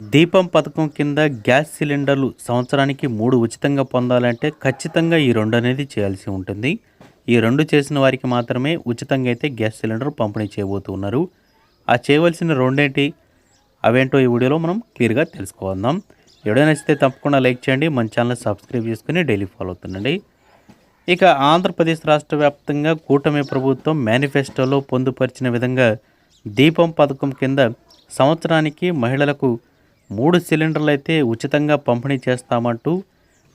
దీపం పథకం కింద గ్యాస్ సిలిండర్లు సంవత్సరానికి మూడు ఉచితంగా పొందాలంటే ఖచ్చితంగా ఈ రెండు అనేది చేయాల్సి ఉంటుంది. ఈ రెండు చేసిన వారికి మాత్రమే ఉచితంగా అయితే గ్యాస్ సిలిండర్ పంపిణీ చేయబోతున్నారు. ఆ చేయవలసిన రెండేంటి? అవేంటో ఈ వీడియోలో మనం క్లియర్గా తెలుసుకుందాం. వీడియో నచ్చితే తప్పకుండా లైక్ చేయండి మన ఛానల్ సబ్స్క్రైబ్ చేసుకుని డైలీ ఫాలో అవుతుండండి. ఇక ఆంధ్రప్రదేశ్ రాష్ట్ర వ్యాప్తంగా కూటమి ప్రభుత్వం మేనిఫెస్టోలో పొందుపరిచిన విధంగా దీపం పథకం కింద సంవత్సరానికి మహిళలకు మూడు సిలిండర్లు అయితే ఉచితంగా పంపిణీ చేస్తామంటూ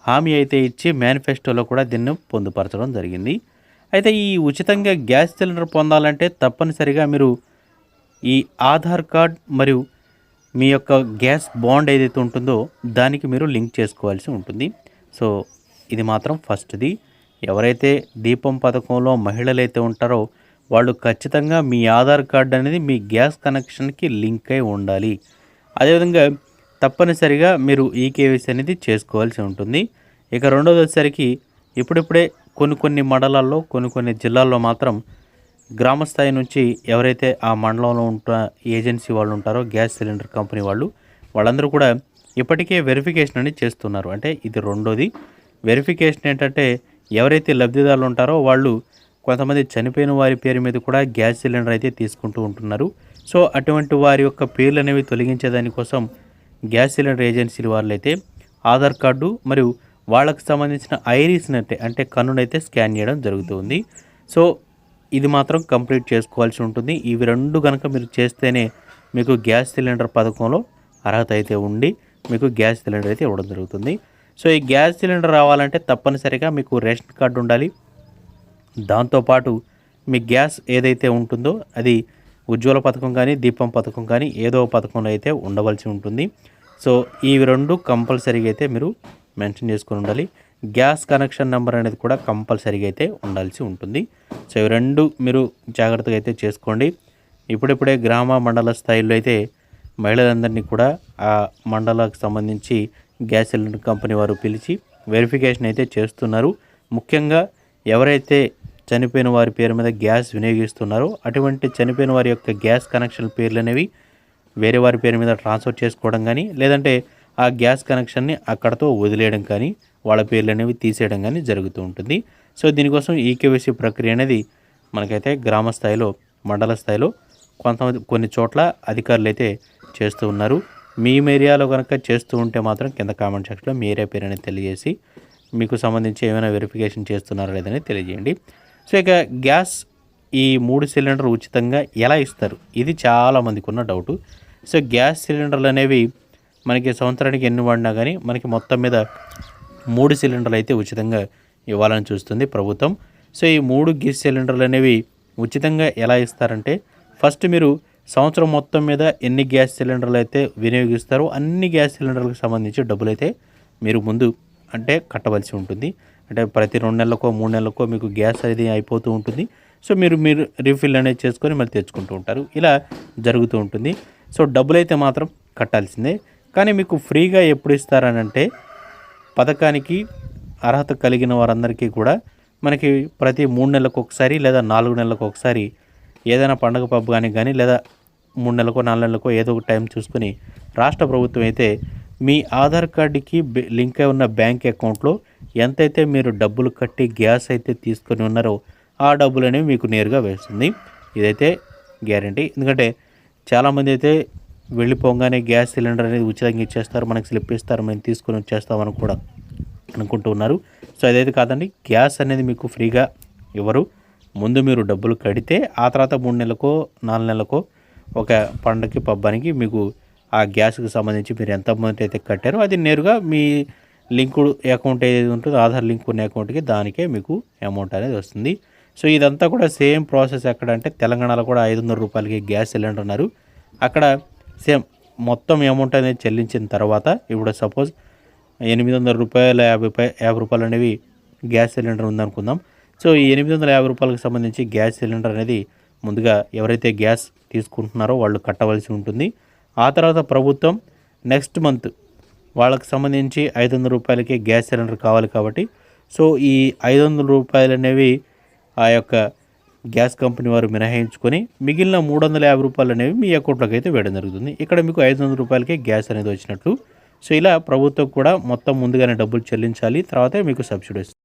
హామీ అయితే ఇచ్చి మేనిఫెస్టోలో కూడా దీన్ని పొందుపరచడం జరిగింది. అయితే ఈ ఉచితంగా గ్యాస్ సిలిండర్ పొందాలంటే తప్పనిసరిగా మీరు ఈ ఆధార్ కార్డ్ మరియు మీ యొక్క గ్యాస్ బాండ్ ఏదైతే ఉంటుందో దానికి మీరు లింక్ చేసుకోవాల్సి ఉంటుంది. సో ఇది మాత్రం ఫస్ట్ది. ఎవరైతే దీపం పథకంలో మహిళలు అయితే ఉంటారో వాళ్ళు ఖచ్చితంగా మీ ఆధార్ కార్డ్ అనేది మీ గ్యాస్ కనెక్షన్కి లింక్ అయి ఉండాలి. అదేవిధంగా తప్పనిసరిగా మీరు ఈ కేవైసీ అనేది చేసుకోవాల్సి ఉంటుంది. ఇక రెండోది వచ్చేసరికి ఇప్పుడిప్పుడే కొన్ని కొన్ని మండలాల్లో కొన్ని కొన్ని జిల్లాల్లో మాత్రం గ్రామ స్థాయి నుంచి ఎవరైతే ఆ మండలంలో ఉంటున్న ఏజెన్సీ వాళ్ళు ఉంటారో గ్యాస్ సిలిండర్ కంపెనీ వాళ్ళు వాళ్ళందరూ కూడా ఇప్పటికే వెరిఫికేషన్ అనేది చేస్తున్నారు. అంటే ఇది రెండోది. వెరిఫికేషన్ ఏంటంటే ఎవరైతే లబ్ధిదారులు ఉంటారో వాళ్ళు కొంతమంది చనిపోయిన వారి పేరు మీద కూడా గ్యాస్ సిలిండర్ అయితే తీసుకుంటూ ఉంటున్నారు. సో అటువంటి వారి యొక్క పేర్లు అనేవి తొలగించేదానికోసం గ్యాస్ సిలిండర్ ఏజెన్సీల వాళ్ళు అయితే ఆధార్ కార్డు మరియు వాళ్ళకు సంబంధించిన ఐరీస్ని అంటే అంటే కన్నునైతే స్కాన్ చేయడం జరుగుతుంది. సో ఇది మాత్రం కంప్లీట్ చేసుకోవాల్సి ఉంటుంది. ఇవి రెండు కనుక మీరు చేస్తేనే మీకు గ్యాస్ సిలిండర్ పథకంలో అర్హత అయితే ఉండి మీకు గ్యాస్ సిలిండర్ అయితే ఇవ్వడం జరుగుతుంది. సో ఈ గ్యాస్ సిలిండర్ రావాలంటే తప్పనిసరిగా మీకు రేషన్ కార్డు ఉండాలి. దాంతోపాటు మీ గ్యాస్ ఏదైతే ఉంటుందో అది ఉజ్వల పథకం కానీ దీపం పథకం కానీ ఏదో పథకంలో అయితే ఉండవలసి ఉంటుంది. సో ఈ రెండు కంపల్సరీగా అయితే మీరు మెన్షన్ చేసుకొని ఉండాలి. గ్యాస్ కనెక్షన్ నెంబర్ అనేది కూడా కంపల్సరీగా అయితే ఉండాల్సి ఉంటుంది. సో ఇవి రెండు మీరు జాగ్రత్తగా అయితే చేసుకోండి. ఇప్పుడిప్పుడే గ్రామ మండల స్థాయిలో అయితే మహిళలందరినీ కూడా ఆ మండలాకు సంబంధించి గ్యాస్ సిలిండర్ కంపెనీ వారు పిలిచి వెరిఫికేషన్ అయితే చేస్తున్నారు. ముఖ్యంగా ఎవరైతే చనిపోయిన వారి పేరు మీద గ్యాస్ వినియోగిస్తున్నారు. అటువంటి చనిపోయిన వారి యొక్క గ్యాస్ కనెక్షన్ పేర్లు అనేవి వేరే వారి పేరు మీద ట్రాన్స్ఫర్ చేసుకోవడం కానీ లేదంటే ఆ గ్యాస్ కనెక్షన్ని అక్కడతో వదిలేయడం కానీ వాళ్ళ పేర్లు అనేవి తీసేయడం కానీ జరుగుతూ ఉంటుంది. సో దీనికోసం ఈకేవైసీ ప్రక్రియ అనేది మనకైతే గ్రామ స్థాయిలో మండల స్థాయిలో కొంతమంది కొన్ని చోట్ల అధికారులు అయితే చేస్తూ ఉన్నారు. మీ ఏరియాలో కనుక చేస్తూ ఉంటే మాత్రం కింద కామెంట్ సెక్షన్లో మీ ఏరియా పేరు అనేది తెలియజేసి మీకు సంబంధించి ఏమైనా వెరిఫికేషన్ చేస్తున్నారా లేదని తెలియజేయండి. సో ఇక గ్యాస్ ఈ మూడు సిలిండర్ ఉచితంగా ఎలా ఇస్తారు? ఇది చాలా మందికి ఉన్న డౌటు. సో గ్యాస్ సిలిండర్లు అనేవి మనకి సంవత్సరానికి ఎన్ని వాడినా కానీ మనకి మొత్తం మీద మూడు సిలిండర్లు అయితే ఉచితంగా ఇవ్వాలని చూస్తుంది ప్రభుత్వం. సో ఈ మూడు గ్యాస్ సిలిండర్లు అనేవి ఉచితంగా ఎలా ఇస్తారంటే ఫస్ట్ మీరు సంవత్సరం మొత్తం మీద ఎన్ని గ్యాస్ సిలిండర్లు అయితే వినియోగిస్తారో అన్ని గ్యాస్ సిలిండర్లకు సంబంధించి డబ్బులు అయితే మీరు ముందు అంటే కట్టవలసి ఉంటుంది. అంటే ప్రతి రెండు నెలలకో మూడు నెలలకో మీకు గ్యాస్ అనేది అయిపోతూ ఉంటుంది. సో మీరు మీరు రీఫిల్ అనేది చేసుకొని మళ్ళీ తెచ్చుకుంటూ ఉంటారు. ఇలా జరుగుతూ ఉంటుంది. సో డబ్బులు అయితే మాత్రం కట్టాల్సిందే. కానీ మీకు ఫ్రీగా ఎప్పుడు ఇస్తారనంటే పథకానికి అర్హత కలిగిన వారందరికీ కూడా మనకి ప్రతి మూడు నెలలకు ఒకసారి లేదా నాలుగు నెలలకు ఒకసారి ఏదైనా పండగ పబ్బానికి కానీ లేదా మూడు నెలలకో నాలుగు నెలలకో ఏదో ఒక టైం చూసుకుని రాష్ట్ర ప్రభుత్వం అయితే మీ ఆధార్ కార్డుకి లింక్ అయి ఉన్న బ్యాంక్ అకౌంట్లో ఎంతైతే మీరు డబ్బులు కట్టి గ్యాస్ అయితే తీసుకొని ఉన్నారో ఆ డబ్బులు అనేవి మీకు నేరుగా వేస్తుంది. ఇదైతే గ్యారంటీ. ఎందుకంటే చాలామంది అయితే వెళ్ళిపోగానే గ్యాస్ సిలిండర్ అనేది ఉచితంగా ఇచ్చేస్తారు. మనకి స్లిప్ ఇస్తారు. మేము తీసుకొని వచ్చేస్తామని కూడా అనుకుంటూ ఉన్నారు. సో అదైతే కాదండి. గ్యాస్ అనేది మీకు ఫ్రీగా ఇవ్వరు. ముందు మీరు డబ్బులు కడితే ఆ తర్వాత మూడు నెలలకో నాలుగు నెలలకో ఒక పండగకి పబ్బానికి మీకు ఆ గ్యాస్కి సంబంధించి మీరు ఎంత అమౌంట్ అయితే కట్టారో అది నేరుగా మీ లింకుడ్ అకౌంట్ ఏది ఉంటుందో ఆధార్ లింక్ ఉన్న అకౌంట్కి దానికే మీకు అమౌంట్ అనేది వస్తుంది. సో ఇదంతా కూడా సేమ్ ప్రాసెస్ ఎక్కడ అంటే తెలంగాణలో కూడా ఐదు వందల రూపాయలకి గ్యాస్ సిలిండర్ ఉన్నారు అక్కడ సేమ్ మొత్తం అమౌంట్ అనేది చెల్లించిన తర్వాత ఇప్పుడు సపోజ్ ఎనిమిది వందల రూపాయల యాభై యాభై రూపాయలు అనేవి గ్యాస్ సిలిండర్ ఉందనుకుందాం. సో ఈ ఎనిమిది వందల యాభై రూపాయలకు సంబంధించి గ్యాస్ సిలిండర్ అనేది ముందుగా ఎవరైతే గ్యాస్ తీసుకుంటున్నారో వాళ్ళు కట్టవలసి ఉంటుంది. ఆ తర్వాత ప్రభుత్వం నెక్స్ట్ మంత్ వాళ్ళకి సంబంధించి ఐదు వందల రూపాయలకి గ్యాస్ సిలిండర్ కావాలి కాబట్టి. సో ఈ ఐదు వందల రూపాయలు అనేవి ఆ యొక్క గ్యాస్ కంపెనీ వారు మినహాయించుకొని మిగిలిన మూడు వందల యాభై రూపాయలు అనేవి మీ అకౌంట్లోకి అయితే వేయడం జరుగుతుంది. ఇక్కడ మీకు ఐదు వందల రూపాయలకే గ్యాస్ అనేది వచ్చినట్లు సో ఇలా ప్రభుత్వం కూడా మొత్తం ముందుగానే డబ్బులు చెల్లించాలి తర్వాతే మీకు సబ్సిడీ